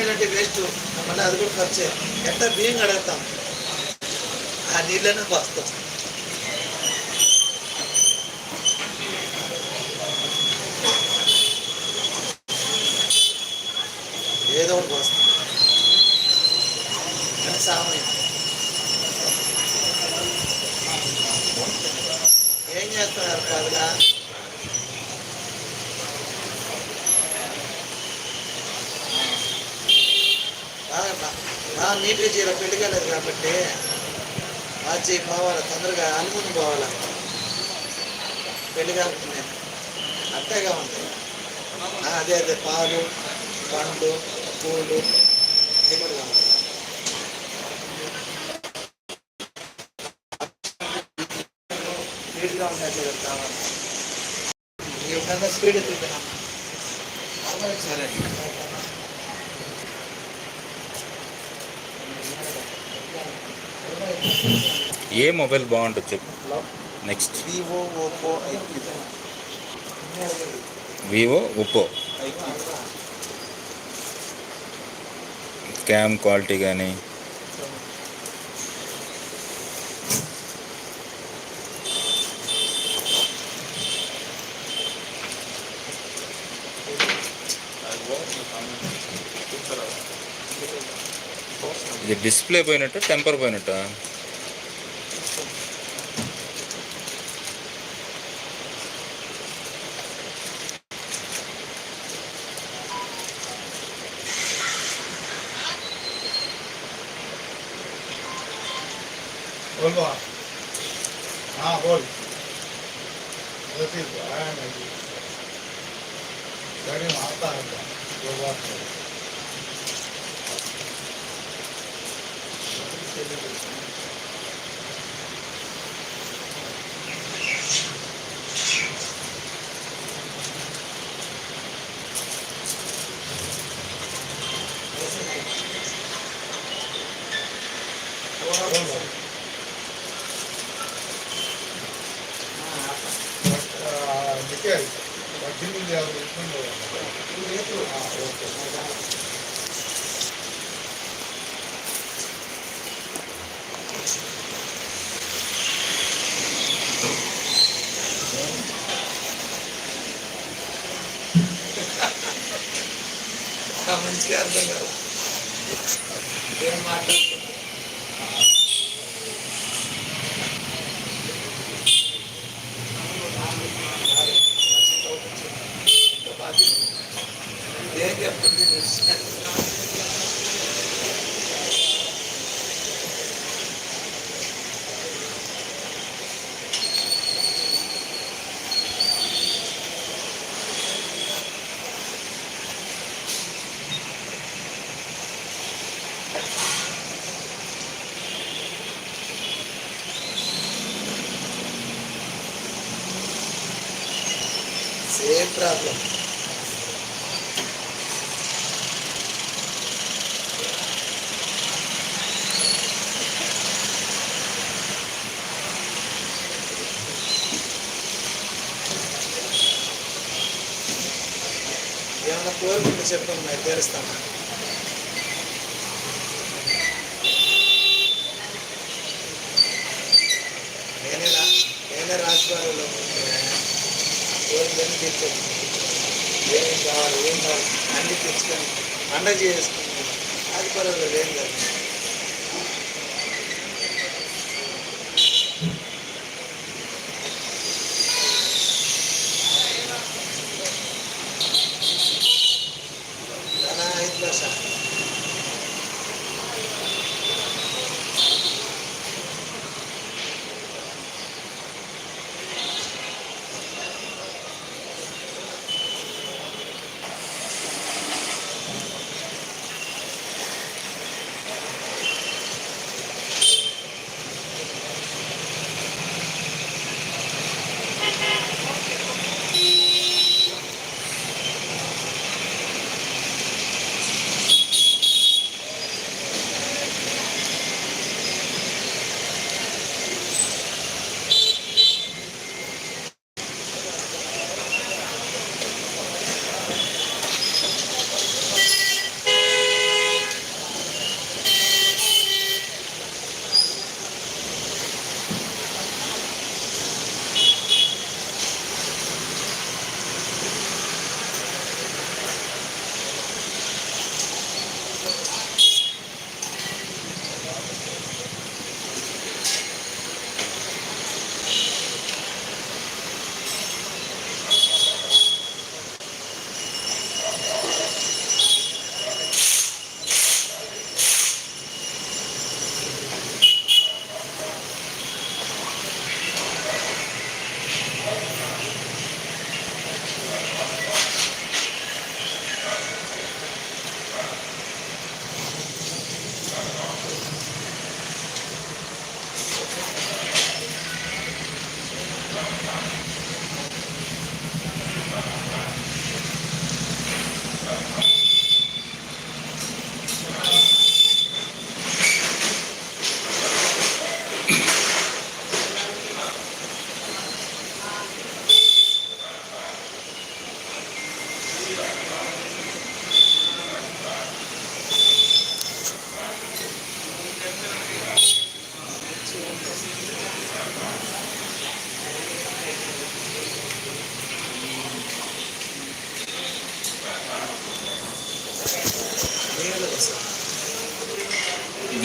ఏంటంటే వేస్ట్. మళ్ళీ అది కూడా ఖర్చే. ఎంత బియ్యం కడగతాం ఆ నీళ్ళనే పోస్తాం. ఏదో ఒకటి పోస్తాం. సామాన్యం? ఏం చేస్తున్నారు పదలా నీట్గా చీర పెళ్ళి కాలేదు కాబట్టి బాగా చేయి పోవాలి తొందరగా అనుకుని పోవాలి. పెళ్ళి కాకుండా అంతేగా ఉంది. అదే అదే పాలు పండ్లు పూలు ఇవి కూడా స్పీడ్గా ఉంటాయి చీర కావాలి. ఈ విధంగా స్పీడ్ ఎత్తుతున్నాం సరే. ఏ మొబైల్ బాగుంటుంది చెప్పు. Next Vivo iQOO Vivo Oppo cam quality కానీ ఇది డిస్ప్లే పోయినట్టు టెంపర్ పోయినట్టు? కోరుకుంటే చెప్పండి మరి తీరుస్తాను నేనే నేనే రాజువారిలో ఏం కావాలి ఏం కావాలి అన్ని తెచ్చుకొని పండగ చేసుకుని అది పర్వాలేదు ఏం కాదు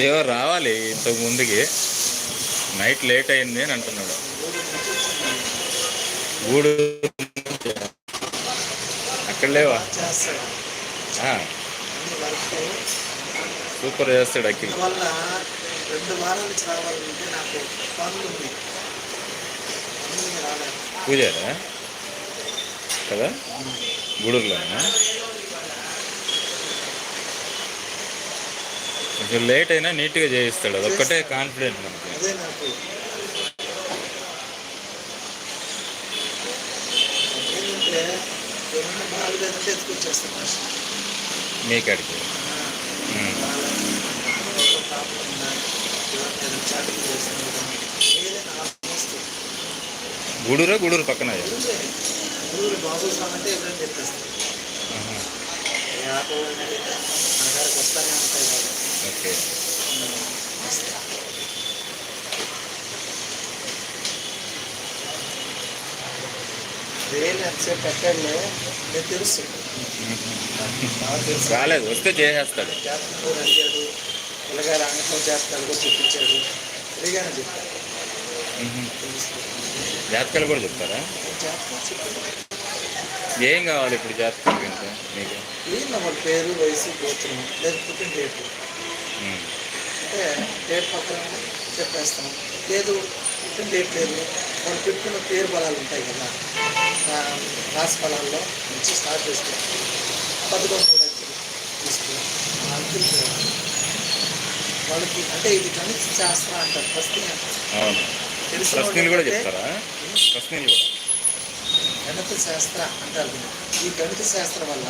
దేవ రావాలి ఇంతకు ముందుకి. నైట్ లేట్ అయింది అని అంటున్నాడు. గూడు అక్కడ లేవా? సూపర్ చేస్తాడు అఖిల్. పూజారా? కదా? గూడూరులోనా? లేట్ అయినా నీట్గా చేయిస్తాడు. అదొక్కటే కాన్ఫిడెంట్ మనకి. అదే నాకు. మీ కాడికి. గూడూరా గూడూరు పక్కన బాబు స్వామి అంటే ఎవరైనా వస్తానే ఉంటాయి ఓకే. నేను తెలుసు. రాలేదు వస్తే చేసేస్తాడు. అడిగాడు. జాతకాలు కూడా చూపించాడు. జాతకాలు కూడా చెప్తారా? ఏం కావాలి ఇప్పుడు జాతకాలు మీకు? వీళ్ళ పేరు వయసు గోత్రం లేదు పుట్టిన డేటు. అంటే డేట్ పక్కన చెప్పేస్తాం. లేదు పుట్టిన డేట్ లేదు. వాళ్ళు పెట్టుకున్న పేరు బలాలు ఉంటాయి కదా. ఆ, రాశి ఫలాల్లో నుంచి స్టార్ట్ చేసుకోవాలి పదకొండు మూడు అంకెలు తీసుకుని ఆ అంకెలు చూడాలి. వాళ్ళకి అంటే ఇది గణిత శాస్త్రం అంటారు. ప్రశ్న ప్రశ్నలు కూడా వాళ్ళకి చెప్తారా? ప్రశ్నలు కూడా. గణిత శాస్త్ర అంటారు. ఈ గణిత శాస్త్రం వల్ల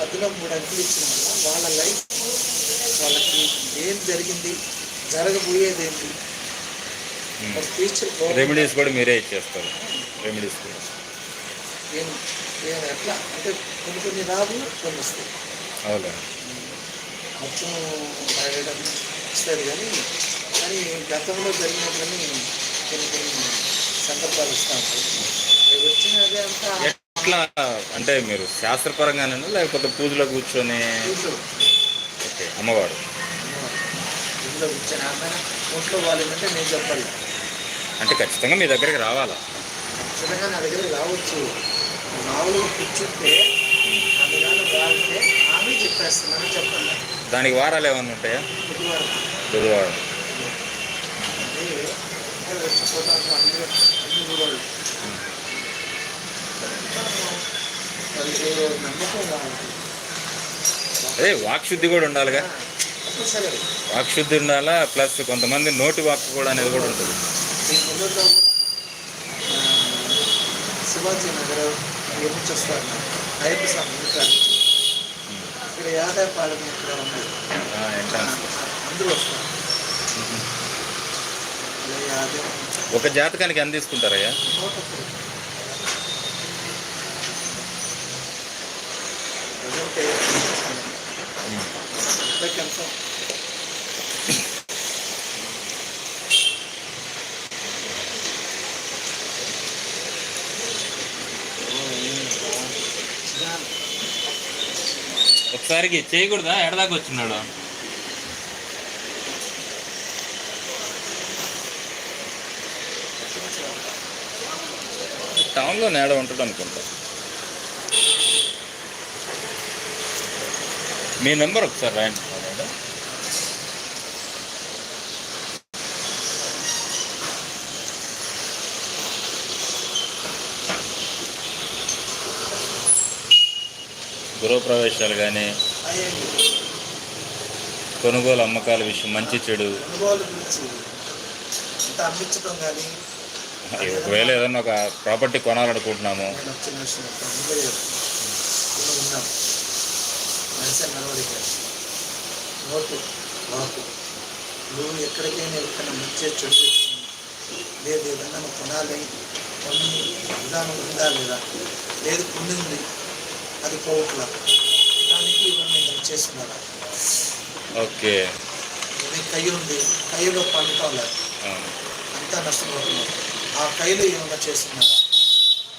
పద్దులో మూడు అంకెలు ఇచ్చిన వల్ల వాళ్ళ లైఫ్ ఏం జరిగింది? జరగబోయేది ఏంటి? రెమెడీస్ కూడా మీరే ఇచ్చేస్తారు. రెమెడీస్ కూడా. ఏం ఏం ఎట్లా? అంటే కొన్ని కొన్ని రావు కొన్ని వస్తాయి. అవునా? మొత్తం రాయడం వస్తుంది కానీ కానీ గతంలో జరిగినట్లని కొన్ని కొన్ని సందర్భాలు వస్తూ ఉంటాయి. వచ్చినది అంతా ఎట్లా? అంటే మీరు శాస్త్రపరంగానే లేకపోతే పూజలో కూర్చొని? అమ్మవారు. ఇంట్లో కూర్చొని ఆమె ఒంట్లో వాళ్ళంటే నేను చెప్పాలి. అంటే ఖచ్చితంగా మీ దగ్గరికి రావాలా? ఖచ్చితంగా నా దగ్గరికి రావచ్చు. మామూలుగా కూర్చుంటే ఆమె కానీ బాగుంటే ఆమె చెప్పేస్తున్నాను చెప్పాలి. దానికి వారాలు ఏమైనా ఉంటాయా? బుధవారం. బుధవారం. అదే వాక్శుద్ధి కూడా ఉండాలిగా. వాక్శుద్ధి ఉండాలా ప్లస్ కొంతమంది నోటి వాక్ కూడా అనేది కూడా ఉంటుంది. శివాజీ నగర్ అయ్యప్ప స్వామి ఇక్కడ ఉంది అందరూ వస్తారు ఒక జాతకానికి ఎంత తీసుకుంటారయ్యా? ఎంత ఒకసారికి చేయకూడదా? ఎడదాకా వచ్చినాడు? టౌన్లో నేడ ఉంటాడు అనుకుంటా. మీ నెంబర్ ఒకసారి రాయండి మేడం. గృహప్రవేశాలు కానీ కొనుగోలు అమ్మకాల విషయం మంచి చెడు. కానీ ఒకవేళ ఏదన్నా ఒక ప్రాపర్టీ కొనాలనుకుంటున్నాము. నువ్వు ఎక్కడికైనా ఎక్కడ మంచి చెడు లేదు ఏదన్నా కొనాలి. కొన్ని విధానం ఉందా లేదా? లేదు కొన్ని ఉంది. అది పోవట్లా దానికి ఇవన్నీ చేస్తున్నారా. ఓకే. నీ కయ్యి ఉంది. కయ్యలో పండటం లేదు అవును. అంతా నష్టపోతున్నారు. ఆ కైలు ఏమన్నా చేస్తున్నారా.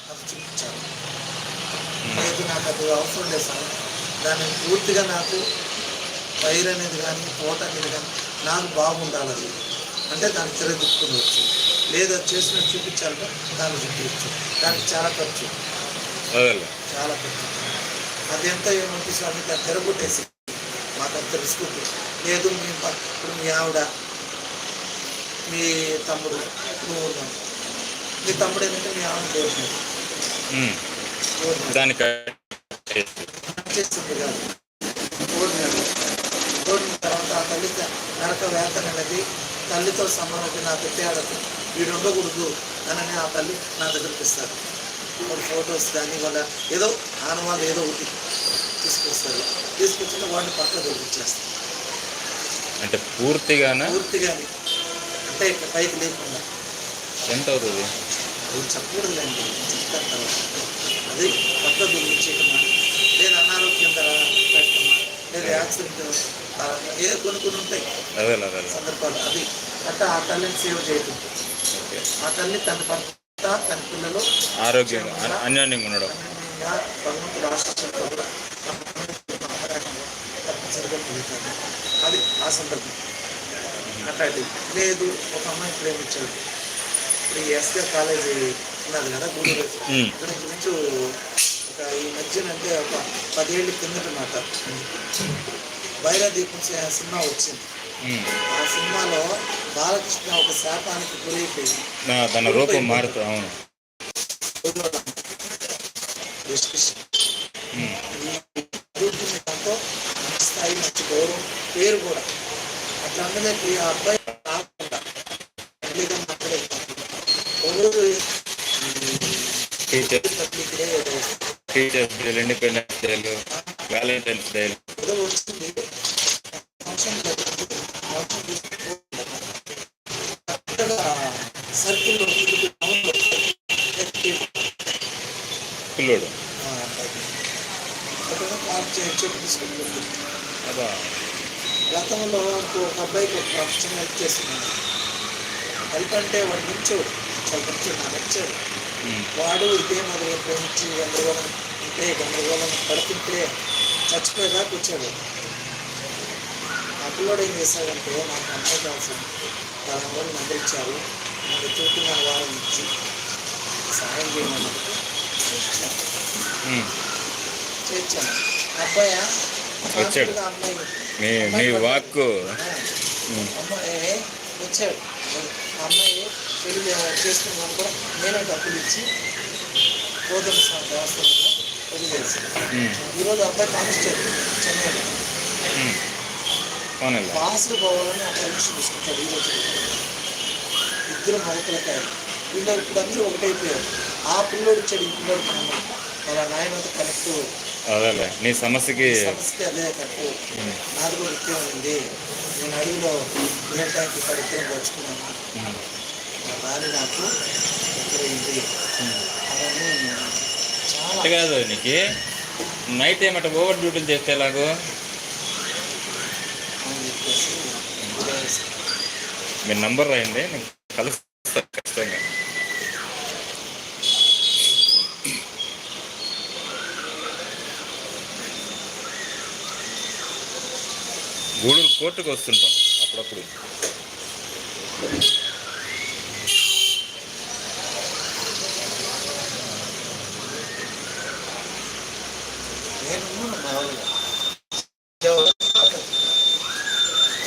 అది చూపించాలి లేదు నాకు అది అవసరం లేదు సార్. దాన్ని పూర్తిగా నాకు వైర్ అనేది కానీ తోట అనేది కానీ నాకు బాగుండాలి అది అంటే దాన్ని తిరగదిప్పుకునవచ్చు లేదా చేసిన చూపించాలంటే దాన్ని చూపించవచ్చు దానికి చాలా ఖర్చు. చాలా ఖర్చు. అది ఎంత ఏమంటే స్వామి దాన్ని తిరగొట్టేసి మాకు అంత రిస్క్. లేదు మీ ఇప్పుడు మీ ఆవిడ మీ తమ్ముడు నువ్వు ఉన్నావు. మీ తమ్ముడు ఏంటంటే మీ ఆవిడ దానికి చేస్తుంది కాదు. కోరినాడు. కోరిన తర్వాత ఆ తల్లి నరక వేతన అనేది తల్లితో సమానమైతే నా పెట్టాడదు వీడు ఉండకూడదు అని ఆ తల్లి నా దగ్గరికి ఇస్తారు వాళ్ళ ఫొటోస్ కానీ వాళ్ళ ఏదో ఆనవాళ్ళు ఏదో ఒకటి తీసుకొస్తారు. తీసుకొచ్చిన వాడిని పక్క దొరికిచ్చేస్తారు అంటే పూర్తిగానా? పూర్తిగాని. అంటే ఇక పైకి లేకుండా. ఎంత అవుతుంది? అది చెప్పకూడదులేండి. చెప్తాను తర్వాత. అది పక్క దొరికించేయటమా లేదా అనారోగ్యం పెట్టమా లేదా యాక్సిడెంట్ ఏదో కొన్ని కొన్ని ఉంటాయి. సందర్భాలు. అది అట్లా ఆ తల్లిని సేవ చేయటం. ఆ తల్లి తన భర్త తన పిల్లలు ఆరోగ్యంగా అన్- అన్యోన్యంగా ఉండడం. భగవంతుడు పొందుతారు అది ఆ సందర్భం. అట్లాంటిది లేదు ఒక అమ్మాయి ప్రేమించాడు ఇప్పుడు ఈ ఎస్కే కాలేజీ ఉన్నది కదా గూడూరు. ఇక్కడ గురించి ఒక ఈ మధ్యన అంటే ఒక పదేళ్ళ కిందట మాట. వైరాదీపం సినిమా వచ్చింది. ఆ సినిమాలో బాలకృష్ణ ఒక శాపానికి గురైపోయి నా- దాని రూపం మారుతూ అవును. స్థాయి మంచి గౌరవం పేరు కూడా అట్లా అందరికి ఆ అబ్బాయి రాకుండా టీచర్స్ డేలు ఇండిపెండెన్స్ డేలు వ్యాలంటైన్స్ డేలు ఏదో వచ్చింది ఫంక్షన్ జరిగింది. ఫంక్షన్ తీసుకుని కరెక్ట్గా సర్కిల్లో తిరుగుతూ టౌన్లో ఎక్కి, పిల్లోడు ఆ, అక్కడ పార్క్ చేసి చెప్పి తీసుకుని వెళ్ళింది. అదా గతంలో ఒక అబ్బాయికి ఒక ప్రొఫెషన్ హెల్ప్ చేస్తున్నాను హెల్ప్ అంటే వాడు నుంచోడు చాలా మంచి నా నచ్చాడు. వాడు ఇదే మొదలు ప్రేమించి గందరగోళం ఉంటే గందరగోళం పడుతుంటే చచ్చిపోయేదాకా వచ్చాడు. ఆ పిల్లోడు ఏం చేశాడంటే నాకు అమ్మాయి కావాల్సింది. పలానా రోజులు మందులు ఇచ్చారు. నన్ను చూపుతున్న వారం ఇచ్చి సహాయం చేయమన్నట్టు ఉమ్. చేర్చాను. అబ్బాయి వచ్చాడు. మీ మీ వాక్కు వచ్చాడు అమ్మాయి పెళ్ళి చేసుకున్నాను కూడా నేనే డబ్బులు ఇచ్చి గోధుమ దేవస్థానంలో పెళ్ళి. ఈరోజు అబ్బాయి కానిస్టేబుల్ చెన్నైలో పోవాలని తీసుకుంటాడు ఈరోజు ఇద్దరు మొలకలకాయలు వీళ్ళు ఇప్పుడు అందరూ ఒకటైపోయారు ఆ పిల్లోడు వచ్చాడు ఈ పిల్లోడు కన్నా వాళ్ళ నాయనతో కనెక్ట్ అదేలే నీ సమస్యకి సమస్య అదే కట్టు ఉమ్. నాది కూడా ఇట్టే ఉంది నేను అడవిలో ఏ టైంకి ఇక్కడ ఇద్దరం వచ్చుకున్నాను ఉమ్. మా భార్య నాకు ఎదురైంది అవన్నీ చాలా అంతే కాదు నీకు నైట్ ఏమంటే ఓవర్ డ్యూటీలు చేస్తే ఎలాగో అని చెప్పేసి వదిలేసి మీ నంబర్ రాయండి నేను కలుస్తా ఖచ్చితంగా గూడూరు కోర్టుకు వస్తుంటాం అప్పుడప్పుడు.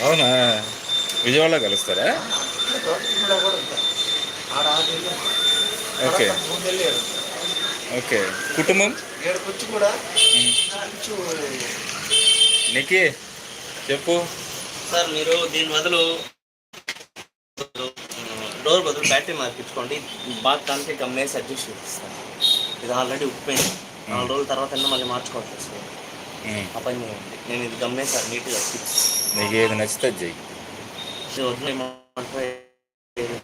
అవునా? విజయవాడలో కలుస్తారా? ఓకే. ఓకే. కుటుంబం? నీకి? చెప్పు. సార్ మీరు దీని బదులు డోర్ బదులు బ్యాటరీ మార్పించుకోండి బాగా దానికి గమ్మేసి అడ్జస్ట్ చేస్తాను ఇది ఆల్రెడీ ఉప్పిపోయింది నాలుగు రోజుల తర్వాత మళ్ళీ మార్చుకోవచ్చు సార్. ఆ పని చేయండి. నేను ఇది గమ్మేసాను నీట్గా ఫిక్స్ నీకు ఏది నచ్చితే ఇది వదిలేయమంటే ఏది?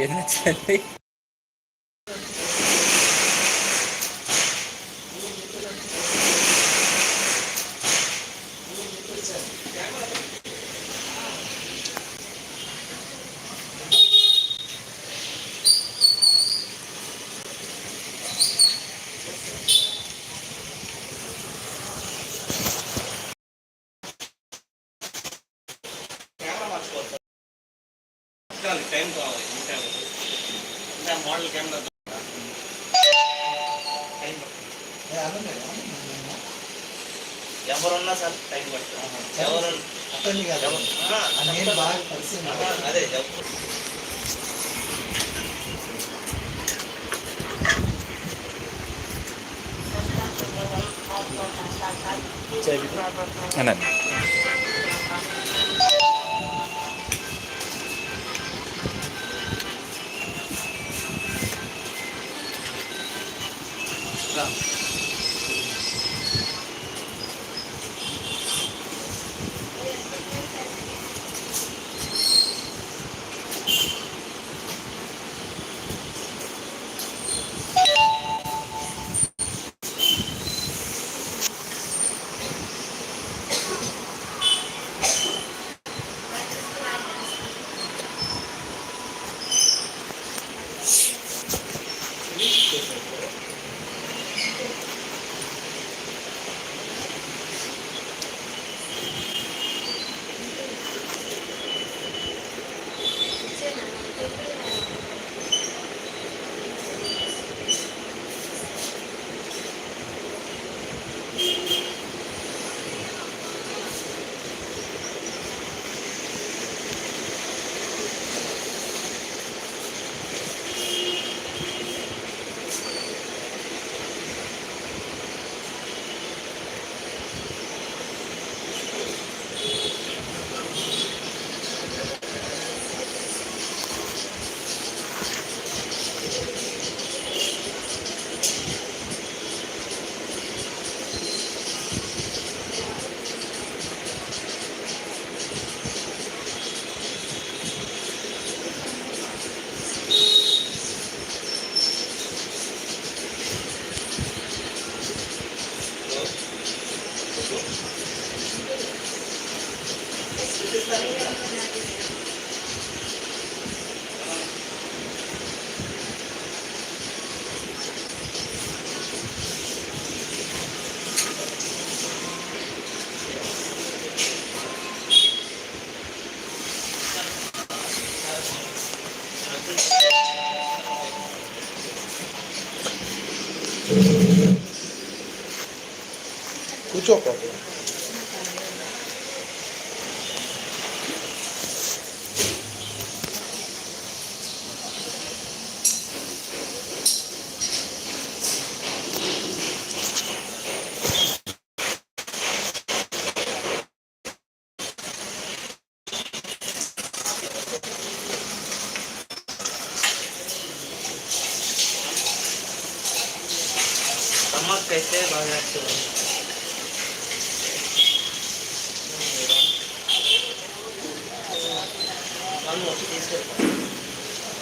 ఏది నచ్చింది అనండి కూర్చో కూర్చోకపోతే నన్ను వచ్చి తీసుకెళ్తా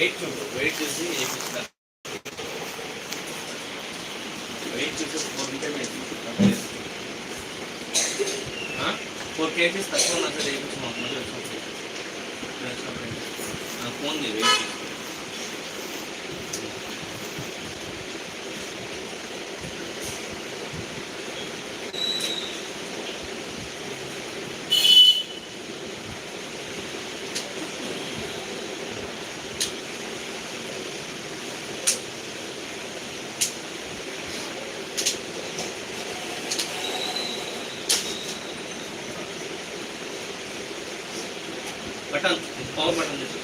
వెయిట్ చూడు వెయిట్ చూసి వేపిస్తాను వెయిట్ చూసి ఫోర్ కేజీస్ ఫోర్ కేజీస్ తక్కువ ఉన్నా సరే వేయించు మాకు మళ్ళీ ఫోన్ వెయిట్ చూసి బటన్ పవర్ బటన్ చేసి.